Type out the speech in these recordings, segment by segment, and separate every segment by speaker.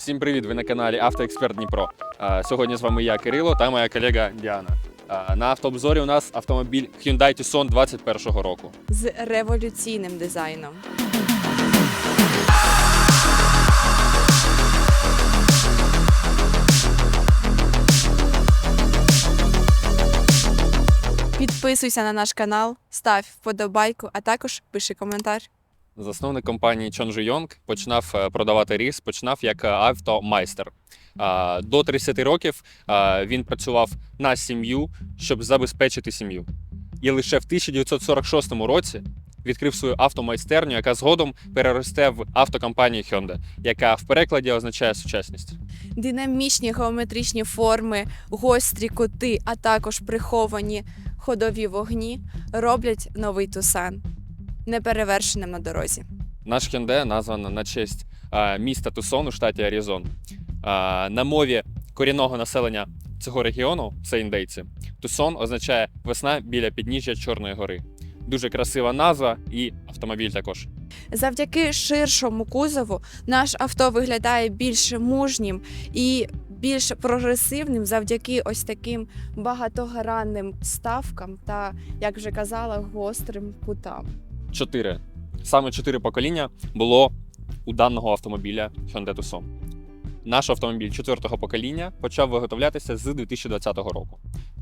Speaker 1: Всім привіт! Ви на каналі Автоексперт Дніпро. Сьогодні з вами я, Кирило, та моя колега Діана. На автообзорі у нас автомобіль Hyundai Tucson 21 року.
Speaker 2: з революційним дизайном. Підписуйся на наш канал, став вподобайку, а також пиши коментар.
Speaker 1: Засновник компанії Чонжу Йонг починав е, продавати ріс, починав як е, автомайстер. До 30 років він працював на сім'ю, щоб забезпечити сім'ю. І лише в 1946 році відкрив свою автомайстерню, яка згодом переросте в автокомпанію Hyundai, яка в перекладі означає сучасність.
Speaker 2: Динамічні геометричні форми, гострі кути, а також приховані ходові вогні роблять новий Тусан неперевершеним на дорозі.
Speaker 1: Наш Hyundai названо на честь а, міста Тусон у штаті Аризон. А, на мові корінного населення цього регіону, це індейці, Тусон означає весна біля підніжжя Чорної гори. Дуже красива назва і автомобіль також.
Speaker 2: Завдяки ширшому кузову наш авто виглядає більш мужнім і більш прогресивним завдяки ось таким багатогранним ставкам та, як вже казала, гострим кутам.
Speaker 1: Чотири. Саме чотири покоління було у даного автомобіля Hyundai Tucson. Наш автомобіль четвертого покоління почав виготовлятися з 2020 року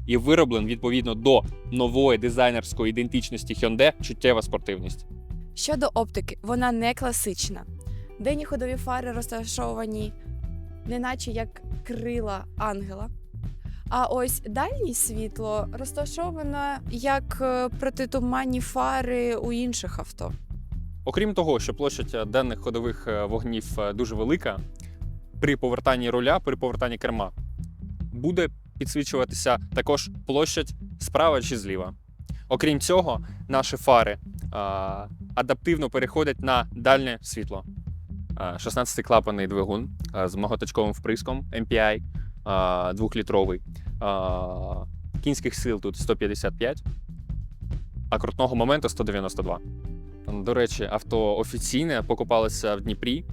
Speaker 1: і вироблен відповідно до нової дизайнерської ідентичності Hyundai чуттєва спортивність.
Speaker 2: Щодо оптики, вона не класична. Денні ходові фари розташовані, неначе як крила ангела. А ось дальнє світло розташовано як е, протитуманні фари у інших авто.
Speaker 1: Окрім того, що площадь е, денних ходових е, вогнів дуже велика, при повертанні руля, при повертанні керма буде підсвічуватися також площадь справа чи зліва. Окрім цього, наші фари а, адаптивно переходять на дальнє світло. 16-клапанний двигун з многоточковим вприском MPI, а, 2-літровий. А, Кінських сил тут 155, а крутного моменту 192. До речі, авто офіційне покупалося в Дніпрі,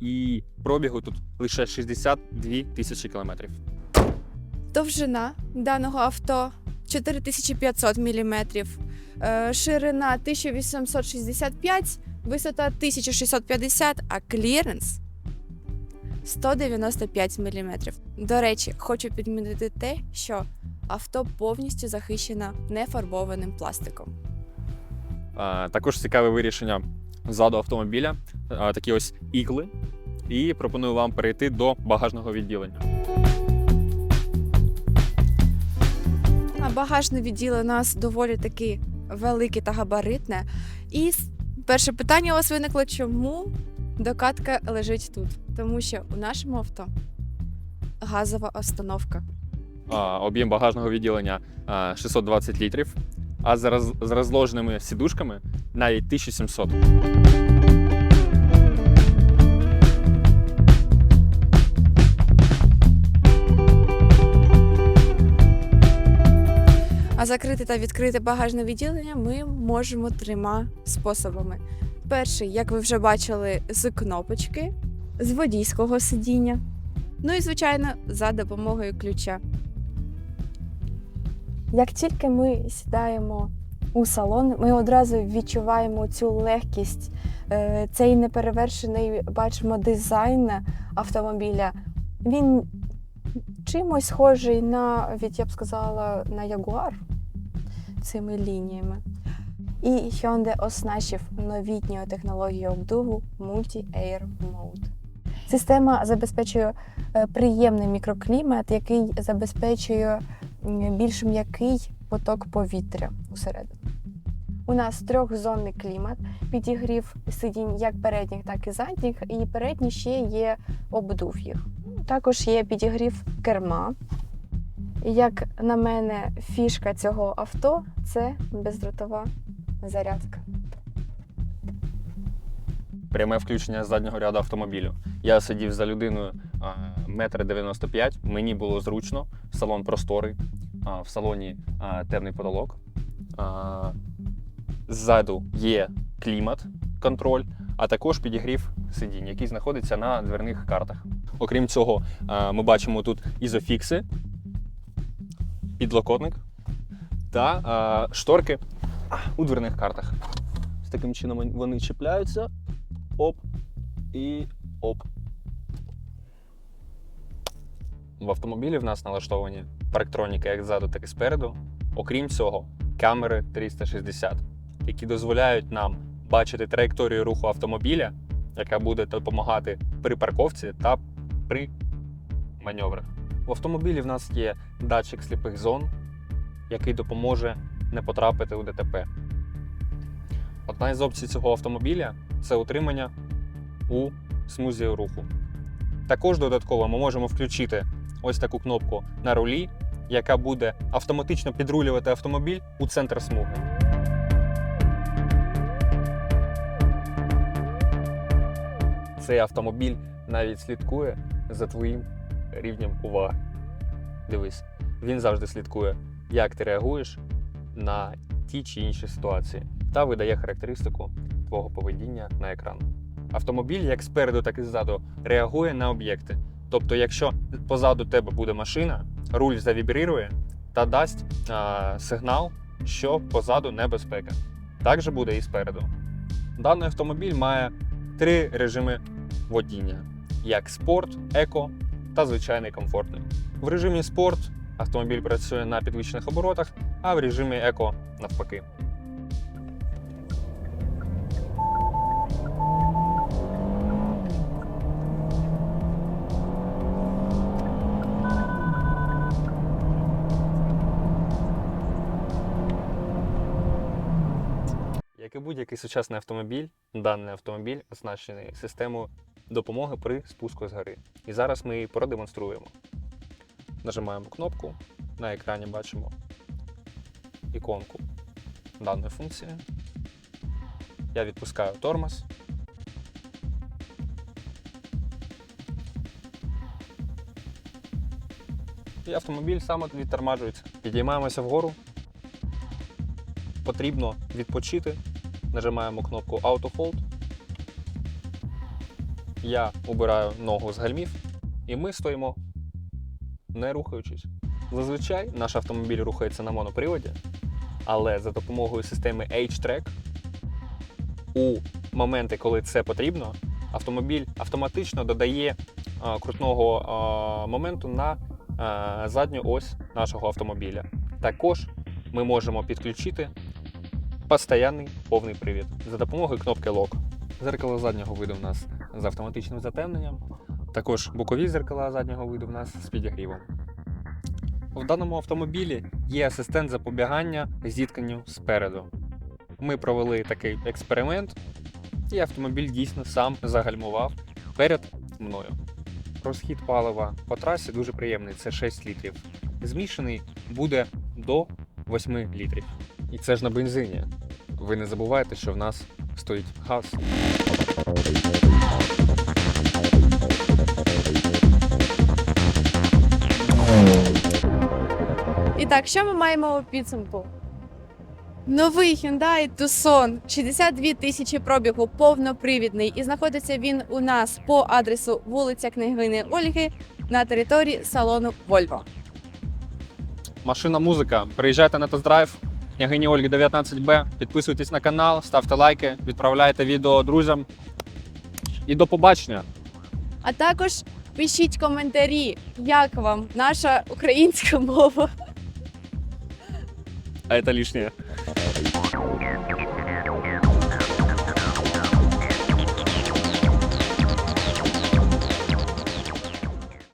Speaker 1: і пробігу тут лише 62 тисячі кілометрів.
Speaker 2: Довжина даного авто 4500 мм, е, ширина 1865, висота 1650, а кліренс 195 мм. До речі, хочу підмінити те, що авто повністю захищено нефарбованим пластиком.
Speaker 1: Також цікаве вирішення ззаду автомобіля, такі ось ікли. І пропоную вам перейти до багажного відділення.
Speaker 2: Багажне відділ у нас доволі таки велике та габаритне. І перше питання у вас виникло, чому докатка лежить тут? Тому що у нашому авто газова остановка.
Speaker 1: А, Об'єм багажного відділення а, 620 літрів, а з роз- з розложеними сідушками навіть 1700.
Speaker 2: А закрити та відкрити багажне відділення ми можемо трьома способами. Перший, як ви вже бачили, з кнопочки, з водійського сидіння. Ну і, звичайно, за допомогою ключа. Як тільки ми сідаємо у салон, ми одразу відчуваємо цю легкість, е, цей неперевершений, бачимо, дизайн автомобіля. Він чимось схожий на, від, я б сказала, на Jaguar цими лініями. І Hyundai оснащив новітньою технологією обдуву Multi-Air Mode. Система забезпечує е, приємний мікроклімат, який забезпечує більш м'який поток повітря усередину. У нас трьохзонний клімат, підігрів сидінь як передніх, так і задніх, і передні ще є обдув їх. Також є підігрів керма. Як на мене, фішка цього авто це бездротова зарядка.
Speaker 1: Пряме включення заднього ряду автомобілю. Я сидів за людиною а, метр 95, мені було зручно, салон просторий, в салоні темний потолок. Ззаду є клімат, контроль, а також підігрів сидінь, який знаходиться на дверних картах. Окрім цього, ми бачимо тут ізофікси, підлокотник та шторки у дверних картах. З таким чином вони чіпляються. Оп і оп. В автомобілі в нас налаштовані парктроніки як ззаду, так і спереду. Окрім цього, камери 360, які дозволяють нам бачити траєкторію руху автомобіля, яка буде допомагати при парковці та при маневрах. В автомобілі в нас є датчик сліпих зон, який допоможе не потрапити у ДТП. Одна із опцій цього автомобіля це утримання у смузі руху. Також додатково ми можемо включити ось таку кнопку на рулі, яка буде автоматично підрулювати автомобіль у центр смуги. Цей автомобіль навіть слідкує за твоїм рівнем уваги. Дивись, він завжди слідкує, як ти реагуєш на ті чи інші ситуації, та видає характеристику твого поведіння на екран. Автомобіль як спереду, так і ззаду реагує на об'єкти. Тобто, якщо позаду тебе буде машина, руль завібрірує та дасть а, сигнал, що позаду небезпека. Так же буде і спереду. Даний автомобіль має три режими водіння: як спорт, еко та звичайний комфортний. В режимі спорт автомобіль працює на підвищених оборотах, а в режимі еко навпаки. Будь-який сучасний автомобіль, даний автомобіль оснащений системою допомоги при спуску з гори. І зараз ми її продемонструємо. Нажимаємо кнопку, на екрані бачимо іконку даної функції. Я відпускаю тормоз. І автомобіль сам відтормажується. Підіймаємося вгору. Потрібно відпочити. Нажимаємо кнопку Auto Hold. Я обираю ногу з гальмів, і ми стоїмо, не рухаючись. Зазвичай наш автомобіль рухається на моноприводі, але за допомогою системи H-Track у моменти, коли це потрібно, автомобіль автоматично додає а, крутного а, моменту на а, задню ось нашого автомобіля. Також ми можемо підключити постоянний повний привід за допомогою кнопки Lock. Зеркало заднього виду в нас з автоматичним затемненням. Також бокові зеркала заднього виду в нас з підігрівом. В даному автомобілі є асистент запобігання зіткненню спереду. Ми провели такий експеримент, і автомобіль дійсно сам загальмував перед мною. Розхід палива по трасі дуже приємний це 6 літрів. Змішаний буде до 8 літрів. І це ж на бензині. Ви не забувайте, що в нас стоїть газ.
Speaker 2: І так, що ми маємо у підсумку? Новий Hyundai Tucson, 62 тисячі пробігу, повнопривідний. І знаходиться він у нас по адресу вулиця Княгини Ольги на території салону Volvo.
Speaker 1: Машина музика. Приїжджайте на тест-драйв. Княгині Ольги 19Б. Підписуйтесь на канал, ставте лайки, відправляйте відео друзям. І до побачення.
Speaker 2: А також пишіть коментарі, як вам наша українська мова.
Speaker 1: А це лишнє.